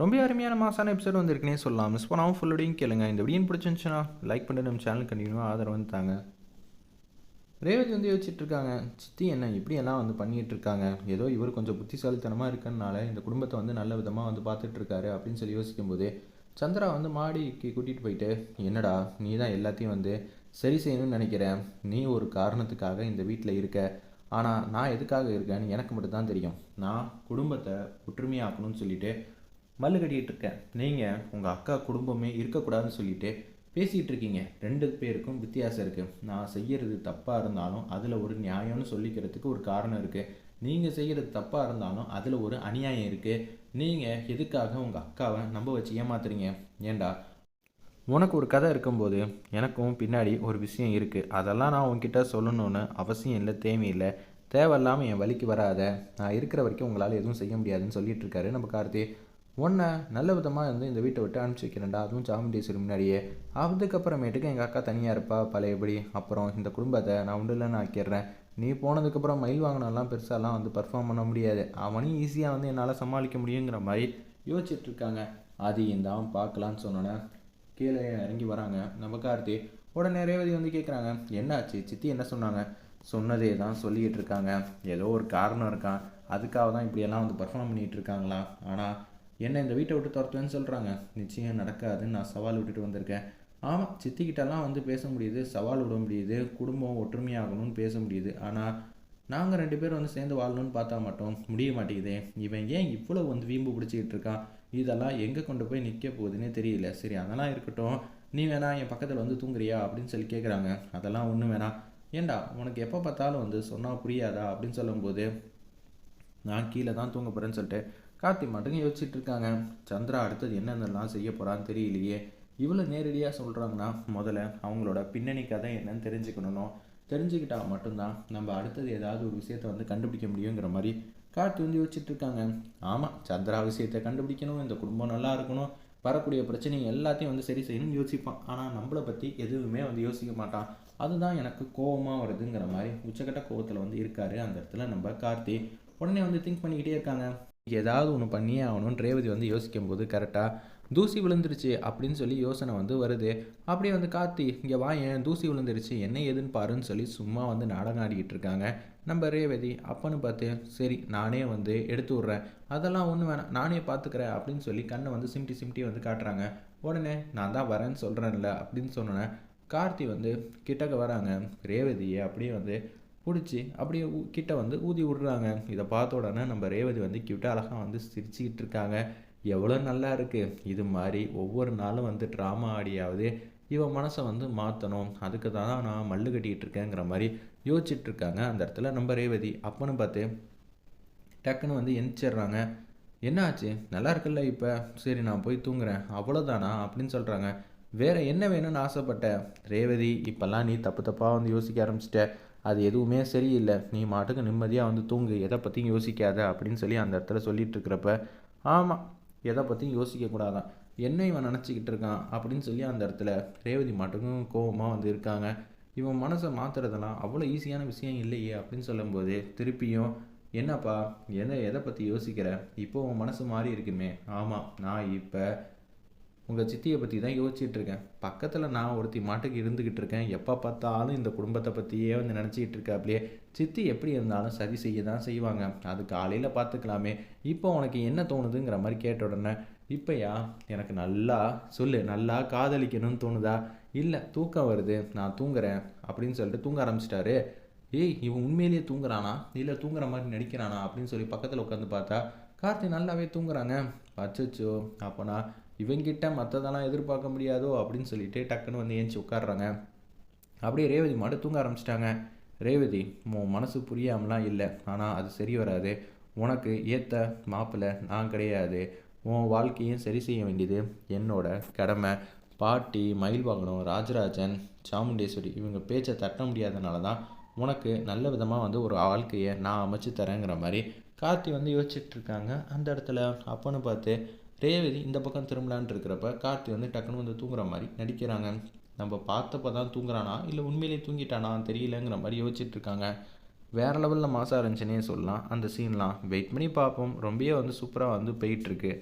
ரொம்ப அருமையான மாசான எபிசோட் வந்திருக்குனே சொல்லலாம். மிஸ் பண்ணாமல் ஃபுல்லோடையும் கேளுங்க. இந்த வீடியோ பிடிச்சிருந்துச்சுன்னா லைக் பண்ணிட்டு நம்ம சேனல் கண்டினியூவாக ஆதரவு வந்து தாங்க. ரேவதி வந்து யோசிச்சுட்டு இருக்காங்க. சித்தி என்ன இப்படியெல்லாம் வந்து பண்ணிட்டு இருக்காங்க? ஏதோ இவர் கொஞ்சம் புத்திசாலித்தனமாக இருக்கனால இந்த குடும்பத்தை வந்து நல்ல விதமாக வந்து பார்த்துட்டு இருக்காரு அப்படின்னு சொல்லி யோசிக்கும்போது சந்திரா வந்து மாடிக்கு கூட்டிகிட்டு போயிட்டு என்னடா நீ தான் எல்லாத்தையும் வந்து சரி செய்யணும்னு நினைக்கிறேன். நீ ஒரு காரணத்துக்காக இந்த வீட்டில் இருக்க. ஆனால் நான் எதுக்காக இருக்கேன்னு எனக்கு மட்டும் தான் தெரியும். நான் குடும்பத்தை ஒற்றுமையாக்கணும்னு சொல்லிட்டு மல்லு கட்டிகிட்டு இருக்கேன் நீங்கள் உங்கள் அக்கா குடும்பமே இருக்கக்கூடாதுன்னு சொல்லிட்டு பேசிகிட்டு இருக்கீங்க ரெண்டு பேருக்கும் வித்தியாசம் இருக்குது நான் செய்கிறது தப்பாக இருந்தாலும் அதில் ஒரு நியாயம்னு சொல்லிக்கிறதுக்கு ஒரு காரணம் இருக்குது நீங்கள் செய்கிறது தப்பாக இருந்தாலும் அதில் ஒரு அநியாயம் இருக்குது நீங்கள் எதுக்காக உங்கள் அக்காவை நம்ப வச்சு ஏமாத்துறீங்க? ஏண்டா? உனக்கு ஒரு கதை இருக்கும்போது எனக்கும் பின்னாடி ஒரு விஷயம் இருக்குது அதெல்லாம் நான் உங்ககிட்ட சொல்லணும்னு அவசியம் இல்லை தேவையில்லை. தேவையில்லாமல் என் வழிக்கு வராத. நான் இருக்கிற வரைக்கும் உங்களால் எதுவும் செய்ய முடியாதுன்னு சொல்லிட்டு இருக்காரு நம்ம கார்த்தி. உன்னை நல்ல விதமாக வந்து இந்த வீட்டை விட்டு அனுப்பிச்சி வைக்கிறேன்டா. அதுவும் சாமுண்டீஸ்வரி முன்னாடியே. அதுக்கப்புறமேட்டுக்கு எங்கள் அக்கா தனியாக இருப்பா. பழையபடி அப்புறம் இந்த குடும்பத்தை நான் உண்டு இல்லைன்னு ஆக்கிடுறேன். நீ போனதுக்கப்புறம் மயில் வாங்கினாலாம் பெருசாலாம் வந்து பர்ஃபார்ம் பண்ண முடியாது. அவனையும் ஈஸியாக வந்து என்னால் சமாளிக்க முடியுங்கிற மாதிரி யோசிச்சுட்ருக்காங்க அது தான் பார்க்கலான்னு சொன்னோன்னே கீழே இறங்கி வராங்க. நம்ம கார்த்தி உடனே ரேவதி வந்து கேட்குறாங்க என்னாச்சு? சித்தி என்ன சொன்னாங்க? சொன்னதே தான் சொல்லிக்கிட்டு இருக்காங்க. ஏதோ ஒரு காரணம் இருக்கான். அதுக்காக தான் இப்படியெல்லாம் வந்து பர்ஃபார்ம் பண்ணிகிட்டு இருக்காங்களா? ஆனால் என்ன இந்த வீட்டை விட்டு துரத்துவேன்னு சொல்கிறாங்க நிச்சயம் நடக்காதுன்னு நான் சவால் விட்டுட்டு வந்திருக்கேன். ஆமாம் சித்திக்கிட்டலாம் வந்து பேச முடியுது சவால் விட முடியுது குடும்பம் ஒற்றுமையாகணும்னு பேச முடியுது. ஆனால் நாங்கள் ரெண்டு பேரும் வந்து சேர்ந்து வாழணும்னு பார்த்தா மாட்டோம் முடிய மாட்டேங்குதே. இவன் ஏன் இவ்வளோ வந்து வீம்பு பிடிச்சிக்கிட்டு இருக்கான்? இதெல்லாம் எங்கே கொண்டு போய் நிற்க போகுதுன்னே தெரியல. சரி அதெல்லாம் இருக்கட்டும். நீ வேணா என் பக்கத்தில் வந்து தூங்குறியா? அப்படின்னு சொல்லி கேட்குறாங்க அதெல்லாம் ஒன்றும் வேணாம். ஏண்டா உனக்கு எப்போ பார்த்தாலும் வந்து சொன்னால் புரியாதா? அப்படின்னு சொல்லும்போது நான் கீழே தான் தூங்க போகிறேன்னு சொல்லிட்டு கார்த்தி மட்டும் யோசிச்சுட்டு இருக்காங்க சந்திரா அடுத்தது என்னென்னலாம் செய்ய போகிறான்னு தெரியலையே. இவ்வளோ நேரடியாக சொல்கிறாங்கன்னா முதல்ல அவங்களோட பின்னணி கதை என்னன்னு தெரிஞ்சுக்கணும் தெரிஞ்சுக்கிட்டா மட்டும்தான் நம்ம அடுத்தது ஏதாவது ஒரு விஷயத்தை வந்து கண்டுபிடிக்க முடியுங்கிற மாதிரி கார்த்தி வந்து யோசிச்சுட்டு இருக்காங்க ஆமாம் சந்திரா விஷயத்தை கண்டுபிடிக்கணும் இந்த குடும்பம் நல்லா இருக்கணும் வரக்கூடிய பிரச்சனை எல்லாத்தையும் வந்து சரி செய்யணும்னு யோசிப்பான். ஆனால் நம்மளை பற்றி எதுவுமே வந்து யோசிக்க மாட்டான். அதுதான் எனக்கு கோபமாக வருதுங்கிற மாதிரி உச்சக்கட்ட கோபத்தில் வந்து இருக்காரு அந்த இடத்துல நம்ம கார்த்தி. உடனே வந்து திங்க் பண்ணிக்கிட்டே இருக்காங்க. ஏதாவது ஒன்று பண்ணியே ஆகணும்னு ரேவதி வந்து யோசிக்கும் போது கரெக்டாக தூசி விழுந்துருச்சு அப்படின்னு சொல்லி யோசனை வந்து வருது. அப்படியே வந்து கார்த்தி இங்கே வா ஏன் தூசி விழுந்துருச்சு? என்ன ஏதுன்னு பாருன்னு சொல்லி சும்மா வந்து நாடகம் ஆடிக்கிட்டு இருக்காங்க. நம்ம ரேவதி அப்பன்னு பார்த்து சரி நானே வந்து எடுத்து விட்றேன். அதெல்லாம் ஒன்றும் வேணாம். நானே பார்த்துக்கிறேன் அப்படின்னு சொல்லி கண்ணை வந்து சிம்டி சிம்டி வந்து காட்டுறாங்க. உடனே நான் தான் வரேன்னு சொல்கிறேன்ல அப்படின்னு சொன்னேன் கார்த்தி வந்து கிட்டக்க வராங்க. ரேவதியை அப்படியே வந்து பிடிச்சி அப்படியே ஊ கிட்ட வந்து ஊதி விடுறாங்க. இதை பார்த்த உடனே நம்ம ரேவதி வந்து கியூட்டாக அழகாக வந்து சிரிச்சுக்கிட்டு இருக்காங்க. எவ்வளோ நல்லா இருக்குது இது மாதிரி ஒவ்வொரு நாளும் வந்து ட்ராமா ஆடியாவது இவன் மனசை வந்து மாற்றணும் அதுக்கு தான் நான் மல்லு கட்டிகிட்டு இருக்கேங்கிற மாதிரி யோசிச்சுட்டு இருக்காங்க அந்த இடத்துல நம்ம ரேவதி. அப்பன்னு பார்த்து டக்குன்னு வந்து எந்திரிச்சிடுறாங்க. என்ன ஆச்சு நல்லா இருக்குல்ல இப்போ? சரி நான் போய் தூங்குறேன். அவ்வளோதானா அப்படின்னு சொல்கிறாங்க வேறு என்ன வேணும்னு ஆசைப்பட்ட? ரேவதி இப்போல்லாம் நீ தப்பு தப்பாக வந்து யோசிக்க ஆரம்பிச்சிட்ட. அது எதுவுமே சரியில்லை. நீ மாட்டுக்கு நிம்மதியாக வந்து தூங்கு. எதை பற்றியும் யோசிக்காத அப்படின்னு சொல்லி அந்த இடத்துல சொல்லிட்டு இருக்கிறப்ப ஆமாம் எதை பற்றியும் யோசிக்கக்கூடாதான் என்ன இவன் நினச்சிக்கிட்டு இருக்கான் அப்படின்னு சொல்லி அந்த இடத்துல ரேவதி மாட்டுக்கும் கோபமாக வந்து இருக்காங்க. இவன் மனசை மாற்றுறதெல்லாம் அவ்வளோ ஈஸியான விஷயம் இல்லையே அப்படின்னு சொல்லும்போது திருப்பியும் என்னப்பா எதை எதை பற்றி யோசிக்கிற? இப்போ உன் மனசு மாறி இருக்குமே. ஆமாம் நான் இப்போ உங்கள் சித்தியை பற்றி தான் யோசிச்சுட்டு இருக்கேன் பக்கத்தில் நான் ஒருத்தி மாட்டுக்கு இருந்துக்கிட்டு இருக்கேன். எப்போ பார்த்தாலும் இந்த குடும்பத்தை பற்றியே வந்து நினச்சிக்கிட்டு இருக்காப்லையே சித்தி எப்படி இருந்தாலும் சரி செய்ய தான் செய்வாங்க. அது காலையில் பார்த்துக்கலாமே. இப்போ உனக்கு என்ன தோணுதுங்கிற மாதிரி கேட்ட உடனே இப்போயா எனக்கு நல்லா சொல்லு நல்லா காதலிக்கணும்னு தோணுதா? இல்லை தூக்கம் வருது நான் தூங்குறேன் அப்படின்னு சொல்லிட்டு தூங்க ஆரம்பிச்சிட்டாரு. ஏய் இவன் உண்மையிலேயே தூங்குறானா? இல்லை தூங்குற மாதிரி நடிக்கிறானா? அப்படின்னு சொல்லி பக்கத்தில் உட்காந்து பார்த்தா கார்த்தி நல்லாவே தூங்குறாங்க. அச்சோ அப்போனா இவங்கிட்ட மற்றதெல்லாம் எதிர்பார்க்க முடியாதோ அப்படின்னு சொல்லிட்டு டக்குன்னு வந்து ஏஞ்சி உட்காடுறாங்க அப்படியே ரேவதி மட்டும் தூங்க ஆரம்பிச்சிட்டாங்க. ரேவதி உன் மனசு புரியாமலாம் இல்லை. ஆனால் அது சரி வராது. உனக்கு ஏற்ற மாப்பிள்ளை நான் கிடையாது. உன் வாழ்க்கையும் சரி செய்ய வேண்டியது என்னோட கடமை. பாட்டி மயில் வாங்கணும் ராஜராஜன் சாமுண்டேஸ்வரி இவங்க பேச்சை தட்ட முடியாதனால தான் உனக்கு நல்ல விதமாக வந்து ஒரு வாழ்க்கையை நான் அமைச்சு தரேங்கிற மாதிரி கார்த்தி வந்து யோசிச்சுட்டு இருக்காங்க. அந்த இடத்துல அப்பன்னு பார்த்து ரேவதி இந்த பக்கம் திரும்பலான் இருக்கிறப்ப கார்த்தி வந்து டக்குன்னு வந்து தூங்குற மாதிரி நடிக்கிறாங்க. நம்ம பார்த்தப்ப தான் தூங்குறானா? இல்லை உண்மையிலேயே தூங்கிட்டானா? தெரியலங்கிற மாதிரி யோசிச்சுட்டு இருக்காங்க வேறு லெவலில் மாசாக இருந்துச்சுன்னே சொல்லலாம். அந்த சீன்லாம் வெயிட் பண்ணி பார்ப்போம். ரொம்பவே வந்து சூப்பராக வந்து போயிட்டுருக்கு